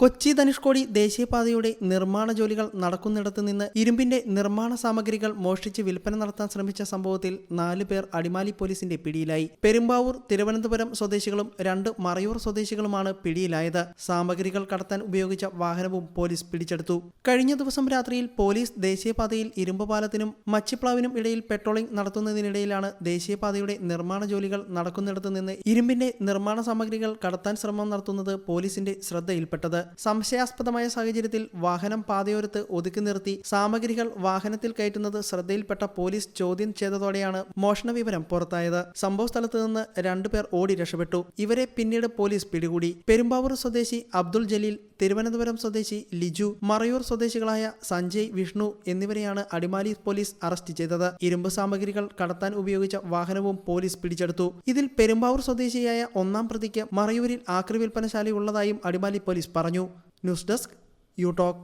കൊച്ചി ധനുഷ്കോടി ദേശീയപാതയുടെ നിർമ്മാണ ജോലികൾ നടക്കുന്നിടത്ത് നിന്ന് ഇരുമ്പിന്റെ നിർമ്മാണ സാമഗ്രികൾ മോഷ്ടിച്ച് വിൽപ്പന നടത്താൻ ശ്രമിച്ച സംഭവത്തിൽ നാലു പേർ അടിമാലി പോലീസിന്റെ പിടിയിലായി. പെരുമ്പാവൂർ തിരുവനന്തപുരം സ്വദേശികളും രണ്ട് മറയൂർ സ്വദേശികളുമാണ് പിടിയിലായത്. സാമഗ്രികൾ കടത്താൻ ഉപയോഗിച്ച വാഹനവും പോലീസ് പിടിച്ചെടുത്തു. കഴിഞ്ഞ ദിവസം രാത്രിയിൽ പോലീസ് ദേശീയപാതയിൽ ഇരുമ്പ് പാലത്തിനും മച്ചിപ്ലാവിനും ഇടയിൽ പെട്രോളിംഗ് നടത്തുന്നതിനിടയിലാണ് ദേശീയപാതയുടെ നിർമ്മാണ ജോലികൾ നടക്കുന്നിടത്ത് നിന്ന് ഇരുമ്പിന്റെ നിർമ്മാണ സാമഗ്രികൾ കടത്താൻ ശ്രമം നടത്തുന്നത് പോലീസിന്റെ ശ്രദ്ധയിൽപ്പെട്ടത്. സംശയാസ്പദമായ സാഹചര്യത്തിൽ വാഹനം പാതയോരത്ത് ഒതുക്കി നിർത്തി സാമഗ്രികൾ വാഹനത്തിൽ കയറ്റുന്നത് ശ്രദ്ധയിൽപ്പെട്ട പോലീസ് ചോദ്യം ചെയ്തതോടെയാണ് മോഷണ വിവരം പുറത്തായത്. സംഭവ സ്ഥലത്ത് നിന്ന് രണ്ടുപേർ ഓടി രക്ഷപ്പെട്ടു. ഇവരെ പിന്നീട് പോലീസ് പിടികൂടി. പെരുമ്പാവൂർ സ്വദേശി അബ്ദുൾ ജലീൽ തിരുവനന്തപുരം സ്വദേശി ലിജു മറയൂർ സ്വദേശികളായ സഞ്ജയ് വിഷ്ണു എന്നിവരെയാണ് അടിമാലി പോലീസ് അറസ്റ്റ് ചെയ്തത്. ഇരുമ്പ് സാമഗ്രികൾ കടത്താൻ ഉപയോഗിച്ച വാഹനവും പോലീസ് പിടിച്ചെടുത്തു. ഇതിൽ പെരുമ്പാവൂർ സ്വദേശിയായ ഒന്നാം പ്രതിക്ക് മറയൂരിൽ ആക്രി വിൽപ്പനശാലയുള്ളതായും അടിമാലി പോലീസ് പറഞ്ഞു. News desk you talk